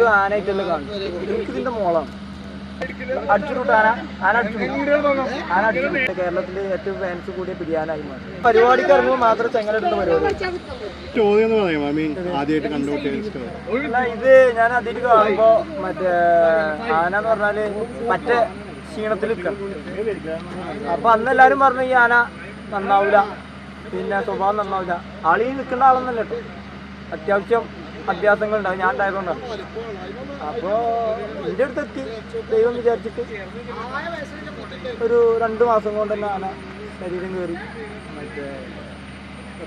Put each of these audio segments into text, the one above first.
ഇതൊരു ആനയായിട്ടല്ലേ കാണും ഇതിന്റെ മോളാണ്. അടിച്ചുവിട്ടു ആന ആന കേരളത്തിലെ ഏറ്റവും ഫാൻസ് കൂടിയ ബിരിയാനായി മാറി. പരിപാടിക്ക് ഇറങ്ങുമ്പോൾ മാത്രം ചെങ്ങലെടുത്ത പരിപാടി. ചോദ്യം അല്ല ഇത് ഞാൻ അതിന് കാണുമ്പോ മറ്റേ ആന എന്ന് പറഞ്ഞാൽ മറ്റേ ക്ഷീണത്തിൽ നിൽക്കണം. അപ്പൊ അന്ന് എല്ലാരും പറഞ്ഞു ഈ ആന നന്നാവൂല. പിന്നെ സ്വഭാവം നന്നാവില്ല ആളീ നിൽക്കുന്ന ആളൊന്നല്ല കേട്ടോ. അത്യാവശ്യം അഭ്യാസങ്ങൾ ഉണ്ടാവും ഞാൻ ഉണ്ടായതുകൊണ്ടാണ് അപ്പോൾ എന്റെ അടുത്ത് എത്തി ദൈവം വിചാരിച്ചിട്ട് ഒരു രണ്ട് മാസം കൊണ്ട് തന്നെ ആന ശരീരം കയറി. മറ്റേ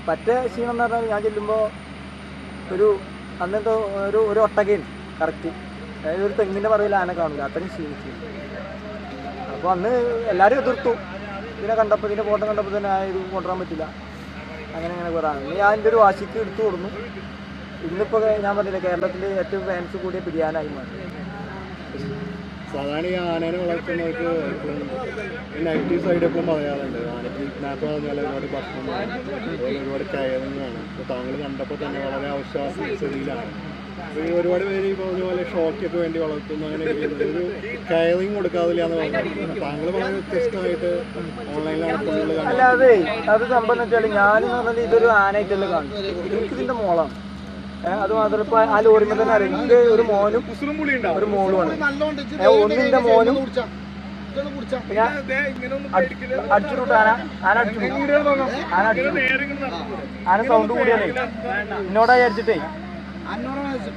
പറ്റേ ക്ഷീണം എന്ന് പറഞ്ഞാൽ ഞാൻ ചെല്ലുമ്പോൾ ഒരു അന്നത്തെ ഒരു ഒരു ഒട്ടകയും കറക്റ്റ്. അതായത് ഒരു തെങ്ങിന്റെ പറയിൽ ആന കാണില്ല അത്രയും ക്ഷീണിച്ചു. അപ്പോൾ അന്ന് എല്ലാരും എതിർത്തു. ഇതിനെ കണ്ടപ്പോൾ ഇതിന്റെ ഫോട്ടോ കണ്ടപ്പോൾ തന്നെ ഇത് കൊണ്ടുവരാൻ പറ്റില്ല. അങ്ങനെ അങ്ങനെ കുറേ ഞാൻ എന്റെ ഒരു വാശിക്ക് എടുത്തു കൊടുന്നു. ഇന്നിപ്പോൾ ഞാൻ പറഞ്ഞില്ല കേരളത്തിലെ ഏറ്റവും ഫാൻസ് കൂടിയ ബിരിയാണി മാറി. സാധാരണ ഈ ആനേനെ വളർത്തുന്നവർക്ക് നെഗറ്റീവ് സൈഡ് എപ്പോഴും പറയാറുണ്ട്. ആനയ്ക്ക് കിഡ്നാപ്പ് പറഞ്ഞാൽ ഒരുപാട് ഭക്ഷണം വേണം, അതുപോലെ ഒരുപാട് കയറുന്നതാണ് അപ്പോൾ താങ്കൾ കണ്ടപ്പോൾ തന്നെ വളരെ ആവശ്വാസ സ്ഥിതിയിലാണ് അപ്പോൾ ഈ ഒരുപാട് പേര് ഈ പറഞ്ഞ പോലെ ഷോക്കൊക്കെ വേണ്ടി വളർത്തുന്നു അങ്ങനെ ഒരു കയറിങ് കൊടുക്കാതില്ല എന്ന് പറഞ്ഞു താങ്കൾ വളരെ വ്യത്യസ്തമായിട്ട് ഓൺലൈനിലാണ് അല്ല അതെ. അത് സംഭവം വെച്ചാൽ ഞാൻ പറഞ്ഞാൽ ഇതൊരു ആനയായിട്ടല്ലേ കാണും എനിക്കിതിന്റെ മോളാണ്. അത് മാത്രം ഇപ്പൊ ആ ലോറിമ തന്നെ അറിയാം എനിക്ക് ഒരു മോനും ഒരു മോളുമാണ് ഒന്നിന്റെ മോനും ഞാൻ അടിച്ചുവിട്ടു ആന ആന അടിച്ചു ആന അടിച്ചു ആന സൗണ്ട് കൂടിയാണ് എന്നോടാ വിചാരിച്ചിട്ടേ.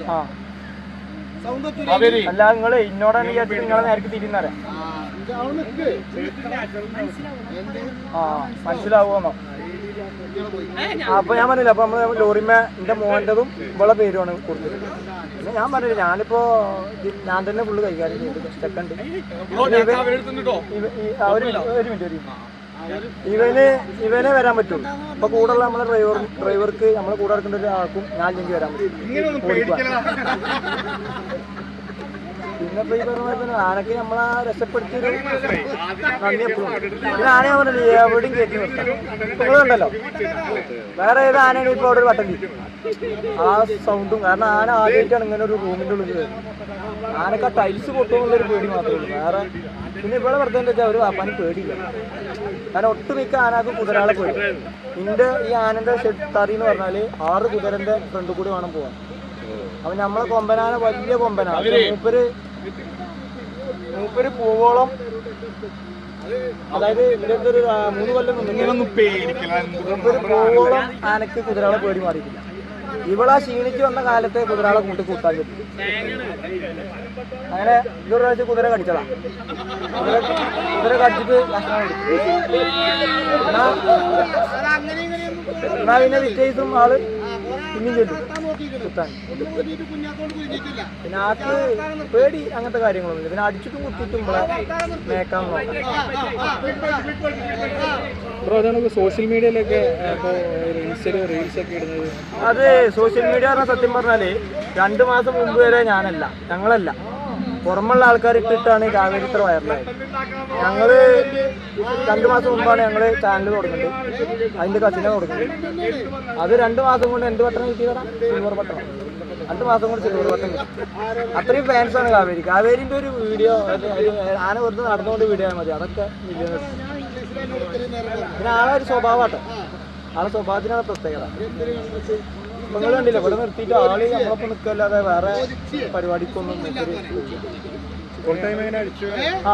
ആ. അല്ല നിങ്ങൾ ഇന്നോടാണ് വിചാരിച്ചിട്ട് നിങ്ങളെ നേരത്തെ തിരിയുന്നറിയാം ആ മനസ്സിലാവുമെന്നോ. അപ്പൊ ഞാൻ പറഞ്ഞില്ല അപ്പൊ നമ്മൾ ലോറിമ എന്റെ മോന്റെതും ഇവളെ പേരുമാണ് കൊടുത്തത്. പിന്നെ ഞാൻ പറഞ്ഞില്ല ഞാനിപ്പോ ഞാൻ തന്നെ ഫുള്ള് കൈകാര്യം ചെയ്തു സ്റ്റെക്കുണ്ട് ഒരു ഒരു മിനിറ്റ് ഒരു. ഇവന് ഇവനെ വരാൻ പറ്റും അപ്പൊ കൂടെ ഉള്ള നമ്മളെ ഡ്രൈവർ ഡ്രൈവർക്ക് നമ്മളെ കൂടെ ഇറക്കേണ്ട ഒരാൾക്കും ഞാൻ ഇല്ലെങ്കിൽ വരാൻ പറ്റും. പിന്നെ ഇപ്പൊ ഈ പറഞ്ഞ പോലെ തന്നെ ആനക്ക് നമ്മളെ രക്ഷപ്പെടുത്തിയൊരു നന്ദി എപ്പോഴും പിന്നെ ആന ഞാൻ പറഞ്ഞില്ലേ എവിടെയും കയറ്റി നിർത്താം. നിങ്ങൾ വേറെ ഏത് ആനയാണ് ഇപ്പൊ അവിടെ ഒരു വട്ടം തിരിക്കും ആ സൗണ്ടും കാരണം ആന ആദ്യമായിട്ടാണ് ഇങ്ങനെ ഒരു റൂമിന്റെ ഉള്ളിൽ കയറുന്നത്. ആനക്ക് ആ ടൈൽസ് പൊട്ടുന്നുള്ള ഒരു പേടി മാത്രമേ ഉള്ളൂ. വേറെ പിന്നെ ഇവിടെ വെറുതെ എന്താ വെച്ചാൽ ഒരു വാപ്പാന് പേടിയില്ല. കാരണം ഒട്ടുമിക്ക ആനക്ക് കുതിരാളെ പോയി നിന്റെ ഈ ആനന്റെ തറി എന്ന് പറഞ്ഞാൽ ആറ് കുതിരന്റെ ഫ്രണ്ട് കൂടി വേണം പോവാൻ. അപ്പൊ നമ്മളെ കൊമ്പനാന വലിയ കൊമ്പനാണ് മൂപ്പര് മൂപ്പര് പൂവോളം അതായത് ഇവിടെ ഒരു മൂന്ന് കൊല്ലം മൂപ്പര് പൂവോളം ആനക്ക് കുതിരകളെ പേടി മാറിയിട്ടില്ല. ഇവളാ ക്ഷീണിച്ച് വന്ന കാലത്തെ കുതിരകളെ കൂട്ടി കൂട്ടാൻ പറ്റും. അങ്ങനെ ഇതൊരു പ്രാവശ്യം കുതിര കടിച്ചതാ. കുതിര കുതിര കടിച്ചിട്ട് എന്നാ പിന്നെ വിറ്റേസും ആൾ പിന്നെയും ചെല്ലും കുത്താൻ പിന്നെ ആൾക്ക് പേടി അങ്ങനത്തെ കാര്യങ്ങളൊന്നുമില്ല പിന്നെ അടിച്ചിട്ടും കുത്തിയിട്ടും മേക്കാൻ ബ്രോ അതാണ് സോഷ്യൽ മീഡിയയിലൊക്കെ റീൽസ് ഒക്കെ ഇടുന്നത് അത് സോഷ്യൽ മീഡിയ പറഞ്ഞാൽ സത്യം പറഞ്ഞാൽ രണ്ട് മാസം മുമ്പ് വരെ ഞാനല്ല ഞങ്ങളല്ല പുറമുള്ള ആൾക്കാർ ഇട്ടിട്ടാണ് കാവേരി ഇത്ര വൈറലായത് ഞങ്ങൾ രണ്ട് മാസം മുമ്പാണ് ഞങ്ങൾ ചാനൽ തുടങ്ങുന്നത് അതിന്റെ കസിനെ തുടങ്ങുന്നത് അത് രണ്ട് മാസം കൊണ്ട് എന്ത് പട്ടണം കിട്ടിയതാ? സിൽവർ പട്ടണം രണ്ട് മാസം കൊണ്ട് സിൽവർ പത്രം കിട്ടി. അത്രയും ഫാൻസാണ് കാവേരി. കാവേരിന്റെ ഒരു വീഡിയോ ആന വെറുതെ നടന്നുകൊണ്ട് വീഡിയോ മതി. അതൊക്കെ പിന്നെ ആളെ ഒരു സ്വഭാവമാട്ടോ ആളെ സ്വഭാവത്തിനാണ് പ്രത്യേകത. നിങ്ങൾ കണ്ടില്ല ഇവിടെ നിർത്തിയിട്ട് ആൾ നമ്മളൊപ്പം നിൽക്കല്ലാതെ വേറെ പരിപാടിക്കൊന്നും ഫുൾ ടൈം ഇങ്ങനെ അടിച്ചു? ആ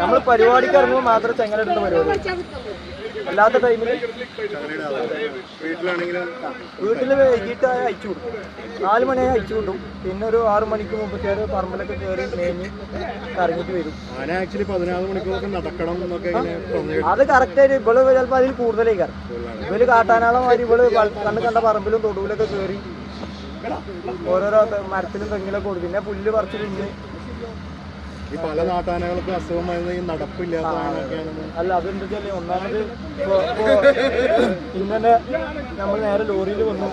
നമ്മൾ പരിപാടിക്ക് ഇറങ്ങുമ്പോൾ മാത്രം ചെങ്ങലെടുത്ത പരിപാടി. അല്ലാത്ത ടൈമിൽ വീട്ടിൽ വൈകിട്ട് അയച്ചു കൊടുക്കും. നാല് മണിയായി അയച്ചു കൊണ്ടും. പിന്നെ ഒരു ആറ് മണിക്ക് മുമ്പ് കയറി പറമ്പിലൊക്കെ കയറി മേഞ്ഞ് കറങ്ങിയിട്ട് വരും. ആക്ച്വലി പതിനാറ് മണിക്കൂറൊക്കെ നടക്കണം എന്നൊക്കെ അത് കറക്റ്റായിട്ട് ഇവൾ ചിലപ്പോൾ അതിൽ കൂടുതലേ കയറും ഇവർ കാട്ടാനാളം മാതിരി ഇവൾ കണ്ണ് കണ്ട പറമ്പിലും തൊടുവിലൊക്കെ കയറി ഓരോരോ മരത്തിലും തെങ്ങിലൊക്കെ കൊടുക്കും പിന്നെ പുല്ല് പറിച്ചിട്ടുണ്ട്. ഈ പല നാട്ടാനകൾക്കും അസുഖം വരുന്നത് ഈ നടപ്പില്ലാത്ത അല്ല അതെന്താ വെച്ചാൽ ഒന്നാമത് ഇന്നലെ നമ്മൾ നേരെ ലോറിയിൽ വന്നു.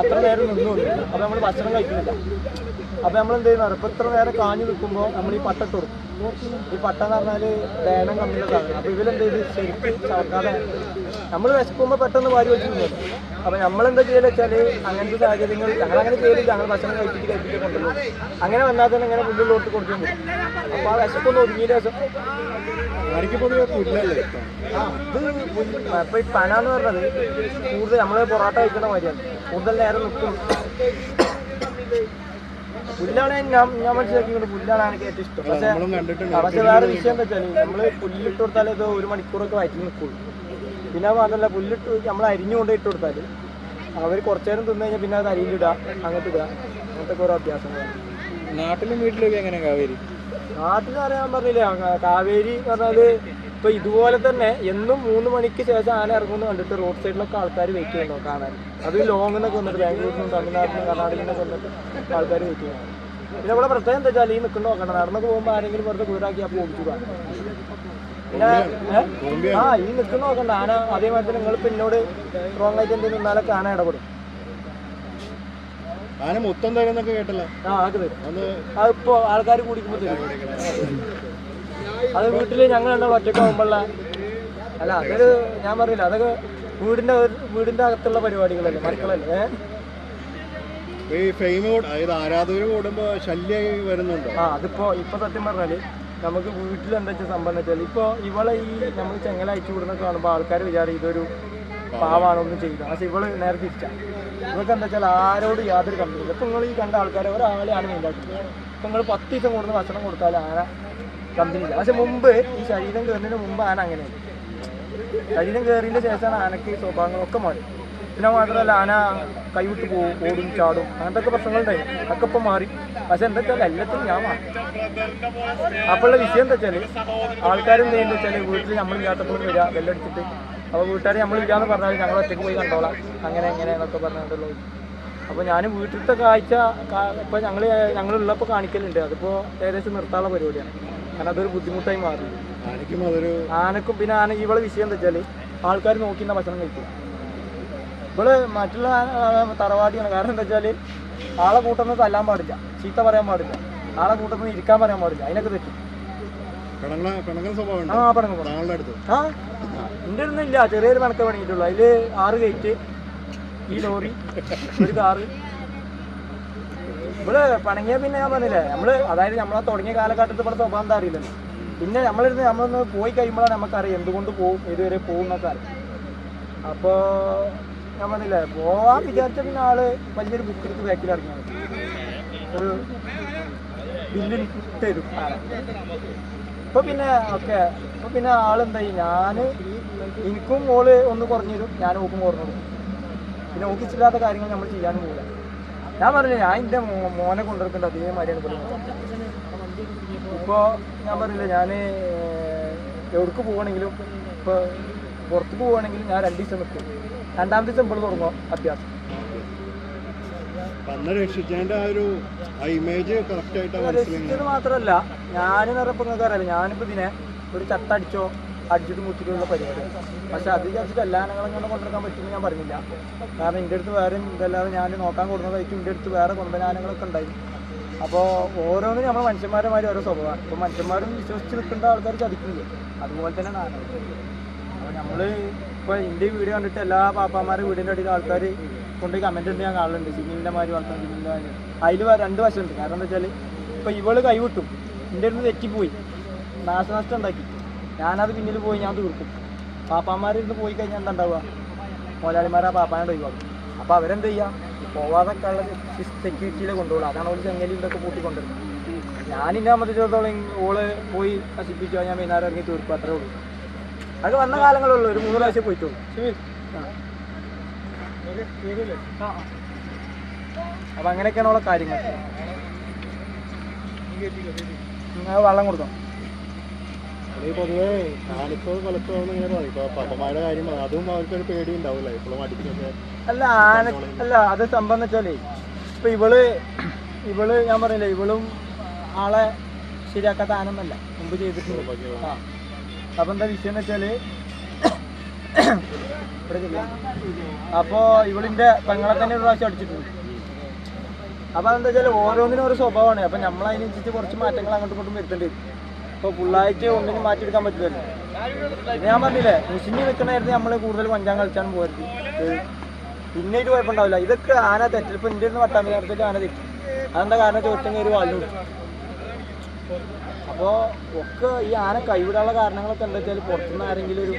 അത്ര നേരം നിന്നു. അപ്പോൾ അപ്പൊ നമ്മൾ ഭക്ഷണം കഴിക്കുന്നില്ല. അപ്പൊ നമ്മൾ എന്ത് ചെയ്യുന്നത് ഇപ്പൊ ഇത്ര നേരം കാഞ്ഞു നിൽക്കുമ്പോൾ നമ്മൾ ഈ പട്ട ഇട്ടു ഈ പട്ട എന്ന് പറഞ്ഞാൽ വേണം കമ്മിയുള്ള സാധനം. അപ്പൊ ഇവരെന്ത് ചെയ്ത് ശരിക്കും നമ്മൾ വിശക്കുമ്പോൾ പെട്ടെന്ന് വാരി വെച്ചിട്ടുണ്ട് അപ്പോൾ അപ്പൊ നമ്മളെന്താ ചെയ്യൽ വെച്ചാൽ അങ്ങനത്തെ സാഹചര്യങ്ങൾ ഞങ്ങൾ അങ്ങനെ ചെയ്യലില്ല. ഞങ്ങൾ ഭക്ഷണം കഴിച്ചിട്ട് കഴിച്ചിട്ട് കൊണ്ടുവന്നു അങ്ങനെ വന്നാൽ തന്നെ ഇങ്ങനെ പുല്ലുള്ളോട്ട് കൊടുക്കുന്നു അപ്പോൾ അപ്പൊ ആ വിശക്കൊന്ന് ഒതുങ്ങിയ അപ്പൊ ഈ പന എന്ന് പറഞ്ഞത് കൂടുതൽ നമ്മൾ പൊറോട്ട കഴിക്കുന്ന മാതിരിയാണ്. കൂടുതൽ നേരം നിൽക്കും പുല്ലാണ് ഞാൻ ഞാൻ മനസ്സിലാക്കിയത് പുല്ലാണ് എനിക്ക് ഏറ്റവും ഇഷ്ടം. പക്ഷേ പക്ഷെ വേറെ വിഷയം എന്താ വെച്ചാൽ നമ്മൾ പുല്ലിട്ട് കൊടുത്താൽ ഇത് ഒരു മണിക്കൂറൊക്കെ വയറ്റിൽ നിൽക്കുള്ളൂ പിന്നെ മാത്രമല്ല പുല്ലിട്ട് നമ്മൾ അരിഞ്ഞുകൊണ്ട് ഇട്ട് കൊടുത്താൽ അവർ കുറച്ചു നേരം തിന്നു കഴിഞ്ഞാൽ പിന്നെ അത് അരിയിലിടുക അങ്ങോട്ട് ഇടുക. അങ്ങനത്തെ ഓരോ അഭ്യാസങ്ങളാണ് നാട്ടിലും വീട്ടിലൊക്കെ എങ്ങനെ കാവേരി? നാട്ടിൽ അറിയാൻ പറഞ്ഞില്ല കാവേരി എന്ന് ഇപ്പൊ ഇതുപോലെ തന്നെ എന്നും മൂന്ന് മണിക്ക് ശേഷം ആന ഇറങ്ങുമെന്ന് കണ്ടിട്ട് റോഡ് സൈഡിലൊക്കെ ആൾക്കാർ വെയിറ്റ് ചെയ്യണോ കാണാൻ. അത് ലോങ്ങിൽ നിന്നൊക്കെ വന്നിട്ട് ബാംഗ്ലൂരിൽ നിന്നും തമിഴ്നാട്ടിൽ നിന്നും കർണാടകയിൽ നിന്നൊക്കെ വന്നിട്ട് ആൾക്കാർ വെയിറ്റ് ചെയ്യുന്നു. പിന്നെ ഇവിടെ പ്രത്യേകം എന്താ വെച്ചാൽ ഈ നിൽക്കുന്ന നോക്കണം നടന്നൊക്കെ പോകുമ്പോൾ ആരെങ്കിലും വെറുതെ കുതിരാക്കി അപ്പോൾ ഓടിച്ചു പിന്നെ? ആ ഈ നിൽക്കുന്ന നോക്കണ്ട. ആന അതേമാതിരി നിങ്ങൾ പിന്നോട് റോങ് ആയിട്ട് എന്തെങ്കിലും നിന്നാലൊക്കെ ആന ഇടപെടും. ആന മൊത്തം തരുന്നൊക്കെ കേട്ടല്ലോ. ആ അത് അതിപ്പോ ആൾക്കാർ കൂടിക്കുമ്പോ തരും. അത് വീട്ടിൽ ഞങ്ങൾ രണ്ടാളും ഒറ്റയ്ക്ക് ആകുമ്പോഴുള്ള അല്ല അതൊരു ഞാൻ പറഞ്ഞില്ല അതൊക്കെ വീടിന്റെ വീടിന്റെ അകത്തുള്ള പരിപാടികളല്ലേ മക്കളല്ലേ? ഈ ഫെയിം അതായത് ആരാധകർ കൂടുമ്പോ ശല്യമായി വരുന്നുണ്ടോ? ആ അതിപ്പോ ഇപ്പൊ സത്യം പറഞ്ഞാൽ നമുക്ക് വീട്ടിൽ എന്താ വെച്ചാൽ സംഭവം വെച്ചാൽ ഇപ്പൊ ഇവളെ ഈ നമ്മൾ ചെങ്ങല അയച്ചു വിടുന്ന കാണുമ്പോൾ ആൾക്കാർ വിചാരം ഇതൊരു പാവാണ് ഒന്നും ചെയ്യില്ല. പക്ഷെ ഇവൾ നേരെ തിരിച്ചാ. ഇവൾക്ക് എന്താ വെച്ചാൽ ആരോട് യാതൊരു കമ്പനിയില്ല ഇപ്പൊ നിങ്ങൾ ഈ കണ്ട ആൾക്കാരെ ഒരാളെയാണ് മെയിൻ മെയിന്റാക്കി ഇപ്പൊ നിങ്ങൾ പത്ത് ദിവസം കൂടുന്ന ഭക്ഷണം കൊടുത്താൽ ആന കമ്പനിയില്ല പക്ഷെ മുമ്പ് ഈ ശരീരം കയറുന്നതിന് മുമ്പ് ആന അങ്ങനെയാണ് ശരീരം കയറിയതിന്റെ ശേഷമാണ് ആനക്ക് ഈ സ്വഭാവങ്ങളൊക്കെ മാറി. പിന്നെ മാത്രമല്ല ആന കൈവിട്ട് പോകും ഓടും ചാടും. അങ്ങനത്തെ ഒക്കെ പ്രശ്നങ്ങളുണ്ടായി അതൊക്കെ ഇപ്പം മാറി. പക്ഷെ എന്താ വെച്ചാൽ എല്ലാത്തിനും ഞാൻ മാറി. അപ്പോഴുള്ള വിഷയം എന്താ വെച്ചാൽ ആൾക്കാരും എന്താ വെച്ചാൽ വീട്ടിൽ നമ്മൾ ഇല്ലാത്തപ്പോഴും വരിക വെല്ലടിച്ചിട്ട് അപ്പോൾ വീട്ടുകാർ നമ്മളില്ലാന്ന് പറഞ്ഞാൽ ഞങ്ങൾ ഒറ്റയ്ക്ക് പോയി കണ്ടോളാം. അങ്ങനെ എങ്ങനെ എന്നൊക്കെ പറഞ്ഞിട്ടുള്ളൂ അപ്പോൾ ഞാൻ വീട്ടിലത്തെ കാഴ്ച ഇപ്പോൾ ഞങ്ങൾ ഞങ്ങളുള്ളപ്പോൾ കാണിക്കലുണ്ട്. അതിപ്പോ ഏകദേശം നിർത്താനുള്ള പരിപാടിയാണ്. കാരണം അതൊരു ബുദ്ധിമുട്ടായി മാറി. ആനക്കും അതൊരു ആനക്കും പിന്നെ ആന ഇവളെ വിഷയം എന്താ വെച്ചാൽ ആൾക്കാർ നോക്കിന്ന ഭക്ഷണം കഴിക്കും ഇവൾ മറ്റുള്ള തറവാടിയാണ് കാരണം എന്താ വെച്ചാൽ ആളെ കൂട്ടത്തിൽ തല്ലാൻ പാടില്ല. ചീത്ത പറയാൻ പാടില്ല. ആളെ കൂട്ടത്തിൽ ഇരിക്കാൻ പറയാൻ പാടില്ല. അതിനൊക്കെ തെറ്റി. ആ പടങ്ങ്. ആ എന്റെ അടുന്നില്ല ചെറിയൊരു കണക്ക് പണിയിട്ടുള്ളൂ അതിൽ ആറ് കഴിച്ച് ഈ ലോറി ഒരു കാറ് ഇവിടെ പണങ്ങിയ പിന്നെ ഞാൻ പറഞ്ഞില്ലേ നമ്മൾ അതായത് നമ്മളെ തുടങ്ങിയ കാലഘട്ടത്തിൽ ഇവിടെ സ്വഭാവം എന്താ അറിയില്ലല്ലോ. പിന്നെ നമ്മളിരുന്ന് നമ്മളൊന്ന് പോയി കഴിയുമ്പോഴാണ് നമുക്കറിയാം എന്തുകൊണ്ട് പോകും ഇതുവരെ പോകും എന്നൊക്കെ അറിയാം. അപ്പോ ഞാൻ പറഞ്ഞില്ലേ പോവാൻ വിചാരിച്ച പിന്നെ ആൾ വലിയൊരു ബുക്ക് എടുത്ത് ബാക്കിൽ ഇറങ്ങിയത്. ഒരു ബില്ലിൽ തരും ഇപ്പൊ പിന്നെ ഓക്കെ ഇപ്പൊ പിന്നെ ആളെന്തായി ഞാൻ എനിക്കും മോൾ ഒന്ന് കുറഞ്ഞു തരും ഞാൻ ഓക്കും കുറഞ്ഞു കൊടുക്കും. പിന്നെ ഓക്കിച്ചില്ലാത്ത കാര്യങ്ങൾ നമ്മൾ ചെയ്യാനും പോകില്ല ഞാൻ പറഞ്ഞില്ല ഞാൻ എന്റെ മോനെ അതേ അതേമാതിരിയാണ് പറയുന്നത് ഇപ്പോൾ ഞാൻ പറഞ്ഞില്ല ഞാൻ എവിടേക്ക് പോവുകയാണെങ്കിലും ഇപ്പൊ പുറത്ത് പോവാണെങ്കിലും ഞാൻ രണ്ട് ദിവസം നിൽക്കും രണ്ടാമത്തെ ദിവസം ഇവിടെ തുടങ്ങും അഭ്യാസം. രക്ഷിച്ചത് മാത്രമല്ല ഞാൻ പറഞ്ഞപ്പോൾ നിങ്ങൾക്ക് അറിയാലോ ഞാനിപ്പോൾ ഇതിനെ ഒരു ചത്ത അടിച്ചോ അടിച്ചിട്ട് മുത്തിട്ടുള്ള പരിപാടി. പക്ഷെ അത് വിചാരിച്ചിട്ട് എല്ലാ ആനകളും കൊണ്ട് കൊണ്ടുവരാൻ പറ്റുമെന്ന് ഞാൻ പറഞ്ഞില്ല. കാരണം എന്റെ അടുത്ത് വേറെ ഇതല്ലാതെ ഞാൻ നോക്കാൻ കൊടുക്കുന്നതായിരിക്കും എന്റെ അടുത്ത് വേറെ കൊണ്ടുവരാനങ്ങളൊക്കെ ഉണ്ടായി. അപ്പോൾ ഓരോന്നും നമ്മൾ മനുഷ്യന്മാരെ മാതിരി ഓരോ സ്വഭാവമാണ് ഇപ്പോൾ മനുഷ്യന്മാരും വിശ്വസിച്ച് നിൽക്കേണ്ട ആൾക്കാർ ചതിക്കുന്നില്ല? അതുപോലെ തന്നെ അപ്പോൾ നമ്മൾ ഇപ്പോൾ എന്റെ വീഡിയോ കണ്ടിട്ട് എല്ലാ പാപ്പാമാരെ വീടിന്റെ അടിയിൽ ആൾക്കാർ കൊണ്ട് കമന്റ് ഉണ്ട് ഞാൻ കാണുന്നുണ്ട് സിനിമിന്റെ മാതിരി വളർത്താൻ സിനിമിന്റെ മാതിരി. അതിൽ രണ്ട് വശമുണ്ട്. കാരണം എന്താ വെച്ചാൽ ഇപ്പോൾ ഇവൾ കൈവിട്ടു. എന്റെ അടുത്ത് തെറ്റിപ്പോയി. നാശനഷ്ടം ഉണ്ടാക്കി. ഞാനത് പിന്നിൽ പോയി ഞാൻ തീർക്കും. പാപ്പാമാരിരുന്ന് പോയി കഴിഞ്ഞാൽ എന്താ ഉണ്ടാവുക? മുതലാളിമാരെ പാപ്പാനോട് ഒഴിവാക്കും അപ്പോൾ അവരെന്ത് ചെയ്യുക പോവാതൊക്കെ ഉള്ള സെക്യൂരിറ്റിയിലെ കൊണ്ടുപോകും അതാണ് ഒരു ചെങ്ങലി ഇതൊക്കെ പൂട്ടിക്കൊണ്ടിരുന്നത് ഞാനിന്നെ സംബന്ധിച്ചിടത്തോളം ഓൾ പോയി നശിപ്പിച്ചു ഞാൻ വൈകുന്നേരം ഇറങ്ങി തീർക്കും അത്രേ ഉള്ളൂ. അത് വന്ന കാലങ്ങളുള്ളൂ ഒരു മൂന്ന് പ്രാവശ്യം പോയിട്ടുള്ളൂ. അപ്പൊ അങ്ങനെയൊക്കെയാണ് ഉള്ള കാര്യങ്ങൾ വെള്ളം കൊടുക്കാം അത് പൊതുവേ കൊലക്കോ എന്ന് ഇങ്ങനെ പറയും. ഇപ്പൊ പപ്പമാരുടെ കാര്യം അതും അവർക്കൊരു പേടി ഉണ്ടാവില്ല ഇപ്പോഴും അടിക്കൊക്കെ അല്ല ആന അല്ല അത് സംഭവം വെച്ചാലേ ഇപ്പൊ ഇവൾ ഇവൾ ഞാൻ പറഞ്ഞില്ലേ ഇവളും ആളെ ശരിയാക്കാത്ത ആനമല്ല മുമ്പ് ചെയ്തിട്ടുണ്ട് ആ. അപ്പൊ എന്താ വിഷയം എന്ന് വെച്ചാൽ. അപ്പോ ഇവളിന്റെ പെങ്ങളെ തന്നെ ഒരു പ്രാവശ്യം അടിച്ചിട്ടുണ്ട്. അപ്പൊ അതെന്താ വെച്ചാൽ ഓരോന്നിനും ഒരു സ്വഭാവമാണ്. അപ്പൊ നമ്മൾ അതിനനുസരിച്ച് കുറച്ച് മാറ്റങ്ങൾ അങ്ങോട്ടും ഇങ്ങോട്ടും വരുത്തേണ്ടി വരും. ഇപ്പൊ ഫുള്ളായിട്ട് ഒന്നിനും മാറ്റിയെടുക്കാൻ പറ്റില്ലല്ലോ. പറ്റില്ല ഞാൻ പറഞ്ഞില്ലേ മുഷിഞ്ഞ് നിൽക്കണായിരുന്നു നമ്മൾ കൂടുതൽ പഞ്ചാം കളിച്ചാണ് പോയത് പിന്നെ ഇത് കുഴപ്പമുണ്ടാവില്ല. ഇതൊക്കെ ആന തെറ്റിൽ ഇപ്പൊ ഇന്ത്യയിൽ നിന്ന് നേരത്തേക്ക് ആന തെറ്റി. അതെന്താ കാരണം? ചോറ്റം കയറി കൊടുത്തു. അപ്പോൾ ഒക്കെ ഈ ആന കൈവിടാനുള്ള കാരണങ്ങളൊക്കെ എന്താ വെച്ചാൽ പുറത്തുനിന്ന് ആരെങ്കിലും ഒരു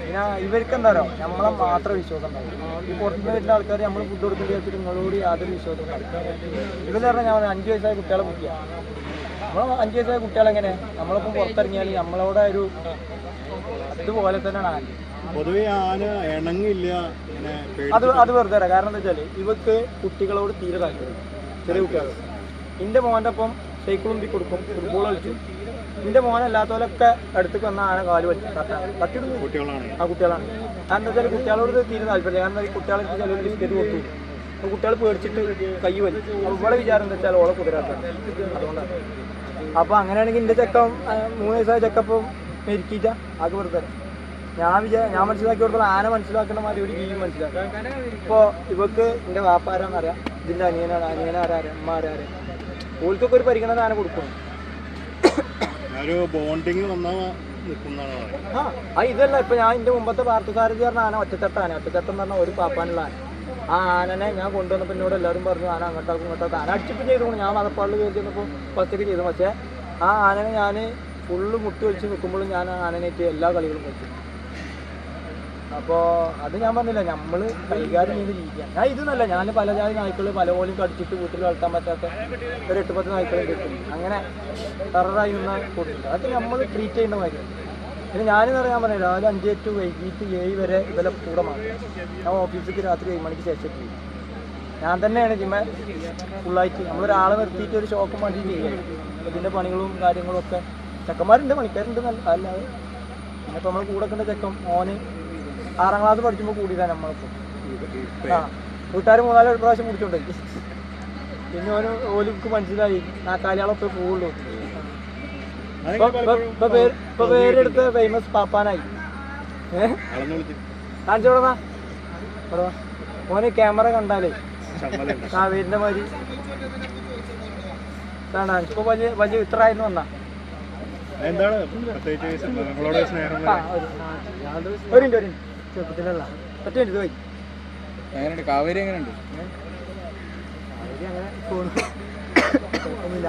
പിന്നെ ഇവർക്ക് എന്താ പറയുക നമ്മളെ മാത്രം വിശ്വാസം ഉണ്ടാവും. ഈ പുറത്തുനിന്ന് വരുന്ന ആൾക്കാർ നമ്മൾ ഫുഡ് കൊടുക്കേണ്ടി വെച്ചിട്ട് നിങ്ങളോട് യാതൊരു വിശ്വാസം ഉണ്ടാവും ഇവരെന്ന് പറഞ്ഞാൽ ഞാൻ അഞ്ച് വയസ്സായ കുട്ടികളെ മുക്കിയ നമ്മൾ അഞ്ച് വയസ്സായ കുട്ടികളെങ്ങനെ നമ്മളിപ്പം പുറത്തിറങ്ങിയാൽ നമ്മളോട് ഒരു ഇതുപോലെ തന്നെയാണ് ആന പൊതുവെ ആന ഇണങ്ങില്ല അത് അത് വെറുതെ തരാം കാരണം എന്താ വെച്ചാൽ ഇവക്ക് കുട്ടികളോട് തീരെ താല്പര്യം ചെറിയ കുട്ടികൾ എന്റെ മോന്റെ ഒപ്പം സൈക്കിൾ ഉന്തി കൊടുക്കും ഫുട്ബോൾ കളിച്ചു. എന്റെ മോനല്ലാത്തവരൊക്കെ അടുത്തേക്ക് വന്ന ആന കാൽ പറ്റും തട്ടിടുന്നു കുട്ടികളാണ്. ആ കുട്ടികളാണ്. കാരണം എന്താ വെച്ചാൽ കുട്ടികളോട് തീരെ താല്പര്യം കാരണം ഈ കുട്ടികളെ ചില ബിസ്ക്കറ്റ് കൊടുത്തു അപ്പോൾ കുട്ടികൾ പേടിച്ചിട്ട് കൈ വലിച്ചു ഇവിടെ വിചാരം എന്താ വെച്ചാൽ ഓളെ കുതിരാത്താണ് അതുകൊണ്ടാണ്. അപ്പോൾ അങ്ങനെയാണെങ്കിൽ എന്റെ ചെക്കം മൂന്ന് വയസ്സായ ചെക്കപ്പം മെരുക്കിയിട്ട ആക്കി കൊടുത്തരാം ഞാൻ വിചാ ഞാൻ മനസ്സിലാക്കി കൊടുത്തോളം ആന മനസ്സിലാക്കുന്ന മാതിരി ഒരു ജീവി മനസ്സിലാക്കാം ഇപ്പോൾ ഇവക്ക് എന്റെ വാപ്പാരാന്ന് അറിയാം? ഇതിന്റെ അനിയനാണ്. അനിയനാരാ അമ്മ ആരാ ഓൾക്കൊക്കെ ഒരു പരിഗണന ആന കൊടുക്കണം ഒരു ബോണ്ടിങ് ആ ഇതല്ല. ഇപ്പൊ ഞാൻ എന്റെ മുമ്പത്തെ പാർത്ഥസാരഥി പറഞ്ഞ ആന ഒറ്റച്ചട്ട ആന. പറഞ്ഞ ഒരു പാപ്പാനുള്ള ആന. ആ ആനനെ ഞാൻ കൊണ്ടുവന്നപ്പോൾ എന്നോട് എല്ലാവരും പറഞ്ഞു ആന അങ്ങോട്ടാക്കും ഇങ്ങോട്ടാക്കും ആന അടിച്ചിട്ട് ചെയ്തു ഞാൻ മതപ്പാളിൽ കയറി ചെന്നപ്പോൾ ഫസ്റ്റൊക്കെ ചെയ്തു. പക്ഷേ ആ ആനനെ ഞാൻ ഫുള്ള് മുട്ടി വലിച്ച് നിൽക്കുമ്പോഴും ഞാൻ ആ ആനനായിട്ട് എല്ലാ കളികളും വെച്ചു അപ്പോൾ അത് ഞാൻ പറഞ്ഞില്ല നമ്മൾ കൈകാര്യം ചെയ്ത് ജീവിക്കാം. ഞാൻ ഇതൊന്നല്ല ഞാൻ പല ജാതി പല പോലും കടിച്ചിട്ട് വീട്ടിൽ വളർത്താൻ പറ്റാത്ത ഒരു എട്ട് പത്ത് നായ്ക്കളെ കിട്ടും. അങ്ങനെ ടെററായി നിന്ന കൊടുത്തില്ല അതൊക്കെ നമ്മൾ ട്രീറ്റ് ചെയ്യേണ്ട കാര്യം. പിന്നെ ഞാനെന്ന് പറയാൻ പറഞ്ഞില്ല രാവിലെ അഞ്ച് ടു വൈകിട്ട് ഏഴ് വരെ ഇവരെ കൂടെ മാറി ഞാൻ ഓഫീസിലേക്ക് രാത്രി ഏഴ് മണിക്ക് ശേഷം പോയി ഞാൻ തന്നെയാണ് ജിമ്മ ഫുള്ളായിട്ട് നമ്മളൊരാളെ നിർത്തിയിട്ട് ഒരു ഷോക്ക് മതി ചെയ്യാം ഇതിന്റെ പണികളും കാര്യങ്ങളും ഒക്കെ ചെക്കന്മാരുണ്ട് പണിക്കാരുണ്ട് അല്ലാതെ പിന്നെ ഇപ്പോൾ നമ്മൾ കൂടെ കണ്ട ചെക്കം ഓന് ആറാം ക്ലാസ് പഠിക്കുമ്പോൾ കൂടിയതാണ് നമ്മളിപ്പോൾ ആ വീട്ടുകാർ മൂന്നാൽ പ്രാവശ്യം കുടിച്ചോണ്ടായി പിന്നെ ഓന് ഓലിക്ക് മനസ്സിലായി. ആ കാലിയാളൊക്കെ പോവുള്ളൂ. ഇപ്പൊ ഇപ്പൊ- ഇപ്പൊ പേര് ഇപ്പൊ പേരെടുത്ത് ഫേമസ് പാപ്പാനായി. കാണിച്ചു അളന്ന് ഓന് ക്യാമറ കണ്ടാലേ. കാവേരിന്റെ മാതിരി. കാണാൻ ഇപ്പൊ വലിയ വലിയ ഇത്രയായിരുന്നു വന്നാ. എന്താണ്? ഒരു ഒരു ചെറുപ്പത്തിലല്ല. ഇത് പോയി. എങ്ങനെയുണ്ട്? കാവേരി എങ്ങനെയുണ്ട്? കാവേരി അങ്ങനെ പോണു. കുഴപ്പമൊന്നുമില്ല.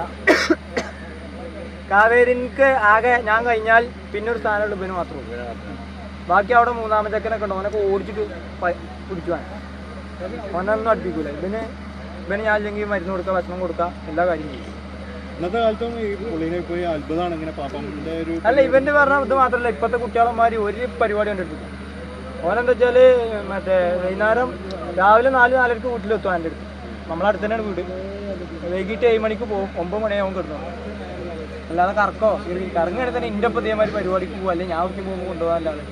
കാവേരിക്ക് ആകെ ഞാൻ കഴിഞ്ഞാൽ പിന്നെ ഒരു സ്ഥാനമുള്ള ഇവന് മാത്രമേ ബാക്കി അവിടെ മൂന്നാമത്തെ ചെക്കനൊക്കെ ഉണ്ട്. ഓനൊക്കെ ഓടിച്ചിട്ട് പിടിക്കുവാൻ ഓനൊന്നും അടുപ്പിക്കൂല. ഇവന് ഇവന് ഞാൻ അല്ലെങ്കിൽ മരുന്ന് കൊടുക്കുക ഭക്ഷണം കൊടുക്കുക എല്ലാ കാര്യം ചെയ്യും. ഇന്നത്തെ കാലത്തും ഈ പുള്ളിനെ പോയി അത്ഭുതമാണ് ഇങ്ങനെ പാപ്പന്റെ ഒരു അല്ല ഇവന്റെ പറഞ്ഞ ഇത് മാത്രമല്ല ഇപ്പോഴത്തെ കുട്ടികളന്മാര് ഒരു പരിപാടി കണ്ടെടുക്കും ഓനെന്താ വെച്ചാൽ മറ്റേ വൈകുന്നേരം രാവിലെ നാല് നാലരക്ക് വീട്ടിലെത്തും എന്റെ അടുത്ത്. നമ്മളെ അടുത്ത് തന്നെയാണ് വീട്. വൈകിട്ട് ഏഴ് മണിക്ക് പോകും. ഒമ്പത് മണിയാവും കിടന്നു അല്ലാതെ കറക്കോ? കറങ്ങി തന്നെ ഇന്റെ ഒപ്പം ഇതേമാതിരി പരിപാടിക്ക് പോകും അല്ലെങ്കിൽ ഞാൻ അവർക്ക് പോകുമ്പോൾ കൊണ്ടുപോകാനല്ലാതെ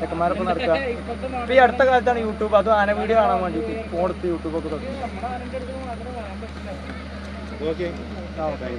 ചെക്കന്മാരൊപ്പം നടക്കുക. ഇപ്പം ഈ അടുത്ത കാലത്താണ് യൂട്യൂബ്. അതും ആന വീഡിയോ കാണാൻ വേണ്ടിയിട്ട്. ഫോൺ യൂട്യൂബ് ഒക്കെ തുടങ്ങി. ഓക്കെ. ആ ഓക്കെ.